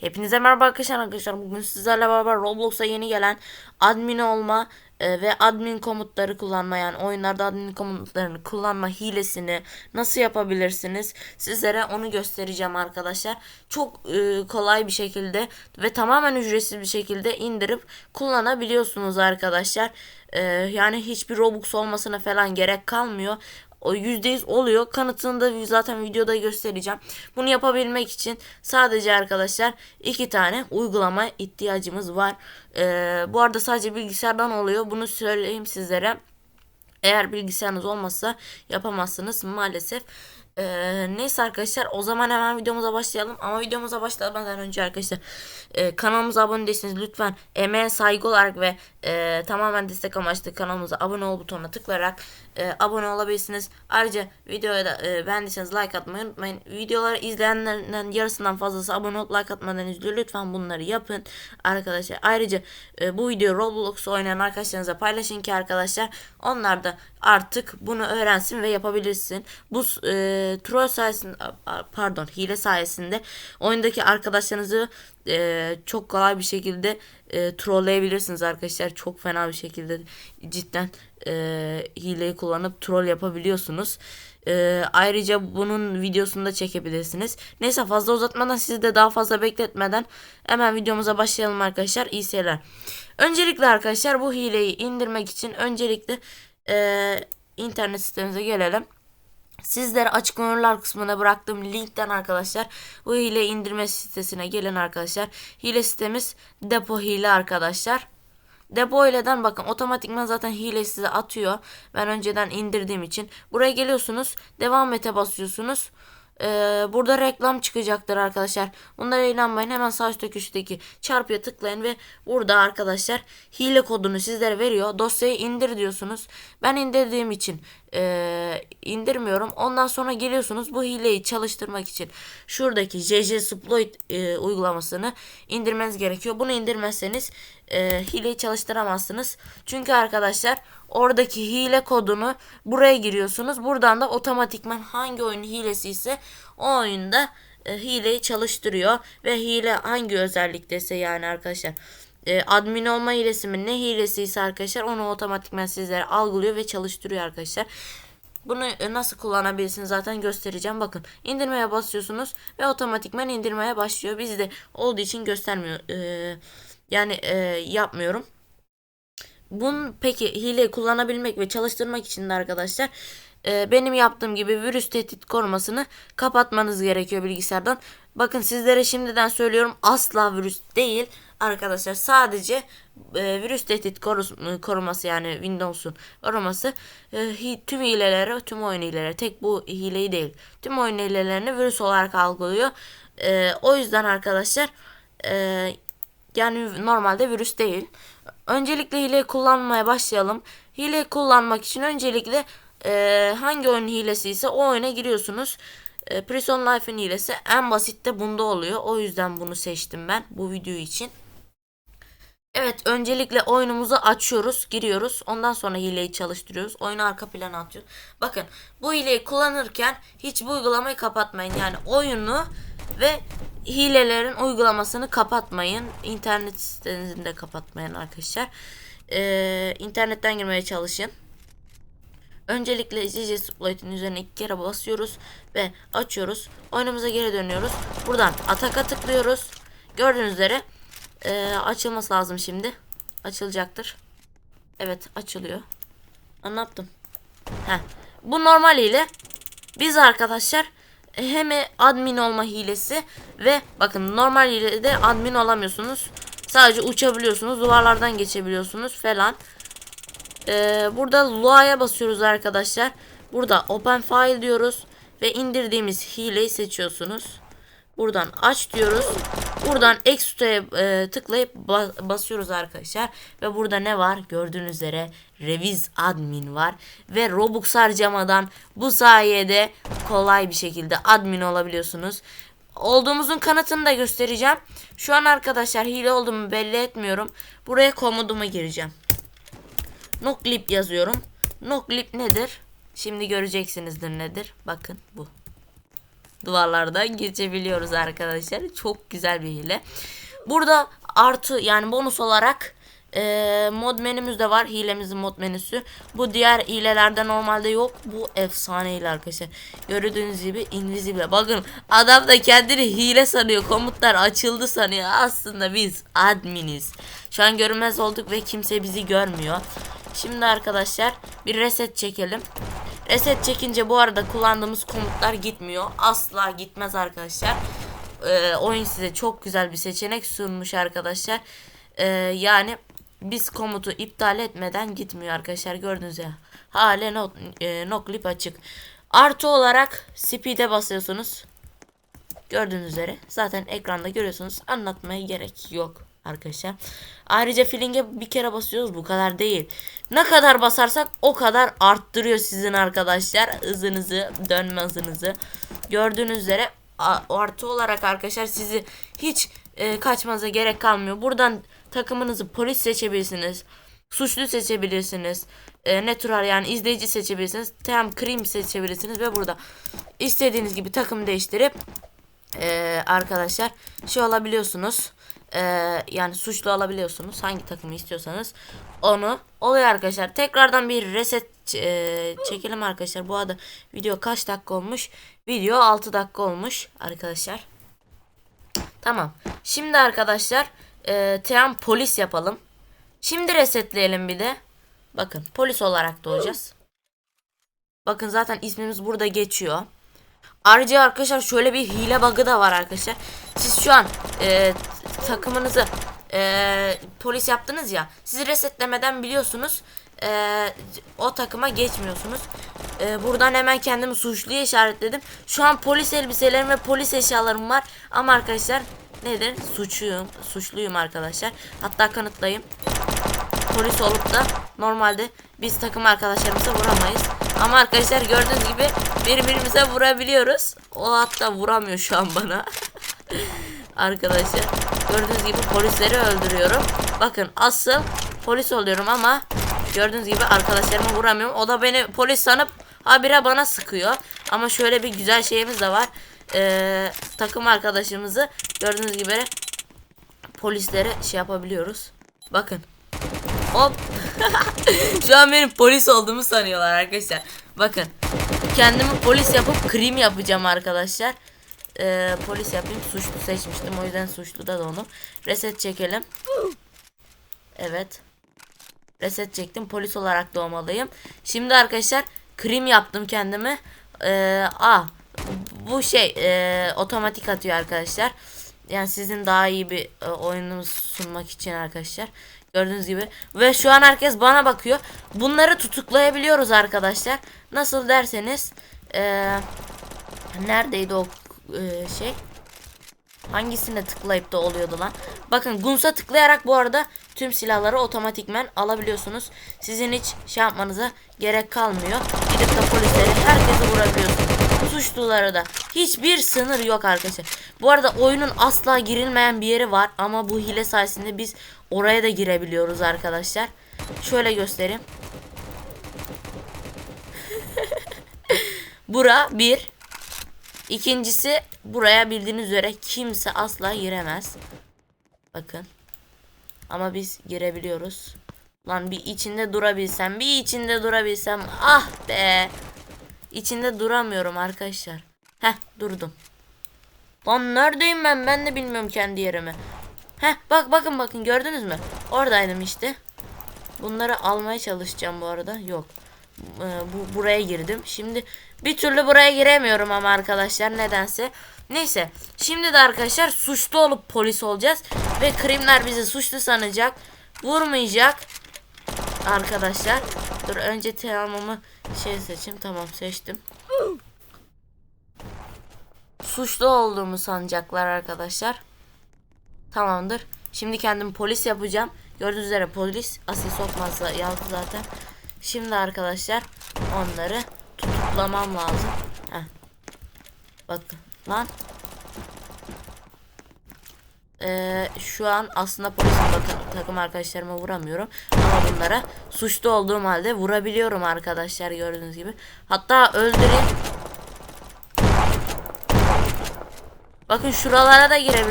Hepinize merhaba arkadaşlar. Arkadaşlar bugün sizlerle beraber Roblox'a yeni gelen admin olma e, ve admin komutları kullanma yani oyunlarda admin komutlarını kullanma hilesini nasıl yapabilirsiniz? Sizlere onu göstereceğim arkadaşlar. Çok e, kolay bir şekilde ve tamamen ücretsiz bir şekilde indirip kullanabiliyorsunuz arkadaşlar. E, yani hiçbir Robux olmasına falan gerek kalmıyor o %100 oluyor. Kanıtını da zaten videoda göstereceğim. Bunu yapabilmek için sadece arkadaşlar iki tane uygulama ihtiyacımız var. Ee, bu arada sadece bilgisayardan oluyor. Bunu söyleyeyim sizlere. Eğer bilgisayarınız olmazsa yapamazsınız maalesef. Ee, neyse arkadaşlar o zaman hemen videomuza başlayalım. Ama videomuza başlamadan önce arkadaşlar e, kanalımıza abone değilseniz lütfen emeğe saygı olarak ve e, tamamen destek amaçlı kanalımıza abone ol butonuna tıklayarak e, abone olabilirsiniz. Ayrıca videoya da e, beğendiyseniz like atmayı unutmayın. Videoları izleyenlerden yarısından fazlası abone olup like atmadan izliyor. Lütfen bunları yapın arkadaşlar. Ayrıca e, bu videoyu Roblox oynayan arkadaşlarınıza paylaşın ki arkadaşlar onlar da artık bunu öğrensin ve yapabilirsin. Bu e, troll sayesinde pardon hile sayesinde oyundaki arkadaşlarınızı e, çok kolay bir şekilde e, trolleyebilirsiniz arkadaşlar. Çok fena bir şekilde cidden e, hileyi kullanıp troll yapabiliyorsunuz. E, ayrıca bunun videosunu da çekebilirsiniz. Neyse fazla uzatmadan sizi de daha fazla bekletmeden hemen videomuza başlayalım arkadaşlar. İyi seyirler. Öncelikle arkadaşlar bu hileyi indirmek için öncelikle e, internet sitemize gelelim. Sizlere açıklamalar kısmına bıraktığım linkten arkadaşlar bu hile indirme sitesine gelin arkadaşlar. Hile sitemiz depo hile arkadaşlar. Depo hileden bakın otomatikman zaten hile size atıyor. Ben önceden indirdiğim için. Buraya geliyorsunuz. Devam ete basıyorsunuz. Ee, burada reklam çıkacaktır arkadaşlar. Bunlara inanmayın. Hemen sağ üstteki köşedeki çarpıya tıklayın ve burada arkadaşlar hile kodunu sizlere veriyor. Dosyayı indir diyorsunuz. Ben indirdiğim için e, indirmiyorum. Ondan sonra geliyorsunuz bu hileyi çalıştırmak için şuradaki JJ Exploit e, uygulamasını indirmeniz gerekiyor. Bunu indirmezseniz e, hileyi çalıştıramazsınız. Çünkü arkadaşlar oradaki hile kodunu buraya giriyorsunuz. Buradan da otomatikman hangi oyun hilesi ise o oyunda e, hileyi çalıştırıyor ve hile hangi özellikteyse yani arkadaşlar e, admin olma hilesi mi ne hilesi ise arkadaşlar onu otomatikman sizlere algılıyor ve çalıştırıyor arkadaşlar. Bunu e, nasıl kullanabilirsiniz zaten göstereceğim. Bakın indirmeye basıyorsunuz ve otomatikman indirmeye başlıyor. Bizde olduğu için göstermiyor. Ee, yani e, yapmıyorum. Bunun peki hileyi kullanabilmek ve çalıştırmak için de arkadaşlar e, benim yaptığım gibi virüs tehdit korumasını kapatmanız gerekiyor bilgisayardan. Bakın sizlere şimdiden söylüyorum asla virüs değil arkadaşlar sadece e, virüs tehdit koru- koruması yani Windows'un koruması e, tüm hilelere tüm oyun hileleri tek bu hileyi değil tüm oyun hilelerini virüs olarak algılıyor. E, o yüzden arkadaşlar e, yani normalde virüs değil. Öncelikle hile kullanmaya başlayalım. Hile kullanmak için öncelikle e, hangi oyun hilesi ise o oyuna giriyorsunuz. E, Prison Life'ın hilesi en basit de bunda oluyor. O yüzden bunu seçtim ben bu video için. Evet öncelikle oyunumuzu açıyoruz giriyoruz. Ondan sonra hileyi çalıştırıyoruz. Oyunu arka plana atıyoruz. Bakın bu hileyi kullanırken hiç bu uygulamayı kapatmayın. Yani oyunu ve hilelerin uygulamasını kapatmayın. İnternet sitenizi de kapatmayın arkadaşlar. Ee, internetten girmeye çalışın. Öncelikle ZZ Exploit'in üzerine iki kere basıyoruz ve açıyoruz. Oyunumuza geri dönüyoruz. Buradan ataka tıklıyoruz. Gördüğünüz üzere ee, açılması lazım şimdi. Açılacaktır. Evet açılıyor. Anlattım. Heh. Bu normal hile. Biz arkadaşlar hem admin olma hilesi ve bakın normal hilede admin olamıyorsunuz. Sadece uçabiliyorsunuz. Duvarlardan geçebiliyorsunuz falan. Ee, burada Lua'ya basıyoruz arkadaşlar. Burada Open File diyoruz. Ve indirdiğimiz hileyi seçiyorsunuz. Buradan aç diyoruz. Buradan Extra'ya e, tıklayıp ba basıyoruz arkadaşlar. Ve burada ne var? Gördüğünüz üzere Reviz Admin var. Ve Robux harcamadan bu sayede kolay bir şekilde admin olabiliyorsunuz. Olduğumuzun kanıtını da göstereceğim. Şu an arkadaşlar hile olduğumu belli etmiyorum. Buraya komodumu gireceğim. Noclip yazıyorum. Noclip nedir? Şimdi göreceksinizdir nedir. Bakın bu. Duvarlardan geçebiliyoruz arkadaşlar. Çok güzel bir hile. Burada artı yani bonus olarak e, mod menümüzde var. Hilemizin mod menüsü. Bu diğer hilelerde normalde yok. Bu efsane hile arkadaşlar. Gördüğünüz gibi invisible. Bakın adam da kendini hile sanıyor. Komutlar açıldı sanıyor. Aslında biz adminiz. Şu an görünmez olduk ve kimse bizi görmüyor. Şimdi arkadaşlar bir reset çekelim. Reset çekince bu arada kullandığımız komutlar gitmiyor. Asla gitmez arkadaşlar. Ee, oyun size çok güzel bir seçenek sunmuş arkadaşlar. Ee, yani biz komutu iptal etmeden gitmiyor arkadaşlar. Gördünüz ya. Hale no, e, no clip açık. Artı olarak speed'e basıyorsunuz. Gördüğünüz üzere. Zaten ekranda görüyorsunuz. Anlatmaya gerek yok arkadaşlar. Ayrıca feeling'e bir kere basıyoruz. Bu kadar değil. Ne kadar basarsak o kadar arttırıyor sizin arkadaşlar. Hızınızı, dönme hızınızı. Gördüğünüz üzere artı olarak arkadaşlar sizi hiç e, kaçmanıza gerek kalmıyor. Buradan takımınızı polis seçebilirsiniz. Suçlu seçebilirsiniz. E, natural yani izleyici seçebilirsiniz. Tam cream seçebilirsiniz ve burada istediğiniz gibi takım değiştirip e, arkadaşlar şey alabiliyorsunuz. E, yani suçlu alabiliyorsunuz. Hangi takımı istiyorsanız onu oluyor arkadaşlar. Tekrardan bir reset e, çekelim arkadaşlar. Bu arada video kaç dakika olmuş? Video 6 dakika olmuş arkadaşlar. Tamam. Şimdi arkadaşlar e, Team polis yapalım. Şimdi resetleyelim bir de. Bakın polis olarak doğacağız. Bakın zaten ismimiz burada geçiyor. Ayrıca arkadaşlar şöyle bir hile bug'ı da var arkadaşlar. Siz şu an e, takımınızı e, polis yaptınız ya. Sizi resetlemeden biliyorsunuz e, o takıma geçmiyorsunuz. E, buradan hemen kendimi suçluya işaretledim. Şu an polis elbiselerim ve polis eşyalarım var. Ama arkadaşlar nedir? Suçluyum. Suçluyum arkadaşlar. Hatta kanıtlayayım. Polis olup da normalde biz takım arkadaşlarımıza vuramayız. Ama arkadaşlar gördüğünüz gibi birbirimize vurabiliyoruz. O hatta vuramıyor şu an bana. arkadaşlar gördüğünüz gibi polisleri öldürüyorum. Bakın asıl polis oluyorum ama gördüğünüz gibi arkadaşlarımı vuramıyorum. O da beni polis sanıp habire bana sıkıyor. Ama şöyle bir güzel şeyimiz de var. Ee, takım arkadaşımızı gördüğünüz gibi polislere şey yapabiliyoruz. Bakın. Hop. Şu an benim polis olduğumu sanıyorlar arkadaşlar. Bakın. Kendimi polis yapıp krim yapacağım arkadaşlar. Ee, polis yapayım. Suçlu seçmiştim. O yüzden suçlu da onu. Reset çekelim. Evet. Reset çektim. Polis olarak doğmalıyım. Şimdi arkadaşlar krim yaptım kendimi. Ee, ah, bu şey e, otomatik atıyor arkadaşlar. Yani sizin daha iyi bir e, oyununu sunmak için arkadaşlar. Gördüğünüz gibi. Ve şu an herkes bana bakıyor. Bunları tutuklayabiliyoruz arkadaşlar. Nasıl derseniz. E, neredeydi o e, şey? Hangisine tıklayıp da oluyordu lan? Bakın Gunsa tıklayarak bu arada tüm silahları otomatikmen alabiliyorsunuz. Sizin hiç şey yapmanıza gerek kalmıyor. Gidip de polisleri herkesi vurabiliyorsunuz. Suçluları da. Hiçbir sınır yok arkadaşlar. Bu arada oyunun asla girilmeyen bir yeri var. Ama bu hile sayesinde biz oraya da girebiliyoruz arkadaşlar. Şöyle göstereyim. Bura bir. İkincisi buraya bildiğiniz üzere kimse asla giremez. Bakın. Ama biz girebiliyoruz. Lan bir içinde durabilsem, bir içinde durabilsem. Ah be. İçinde duramıyorum arkadaşlar. Heh durdum. Lan neredeyim ben? Ben de bilmiyorum kendi yerimi. Heh bak bakın bakın gördünüz mü? Oradaydım işte. Bunları almaya çalışacağım bu arada. Yok. Ee, bu buraya girdim. Şimdi bir türlü buraya giremiyorum ama arkadaşlar nedense. Neyse. Şimdi de arkadaşlar suçlu olup polis olacağız ve krimler bizi suçlu sanacak. Vurmayacak. Arkadaşlar. Dur önce teamımı şey seçeyim. Tamam seçtim. Suçlu olduğumu sanacaklar arkadaşlar. Tamamdır. Şimdi kendim polis yapacağım. Gördüğünüz üzere polis asil sokmazsa yazdı zaten. Şimdi arkadaşlar onları tutuklamam lazım. Heh. Bakın lan. Ee, şu an aslında bakın takım arkadaşlarıma vuramıyorum. Ama bunlara suçlu olduğum halde vurabiliyorum arkadaşlar gördüğünüz gibi. Hatta öldüreyim. Bakın şuralara da girebilirsiniz.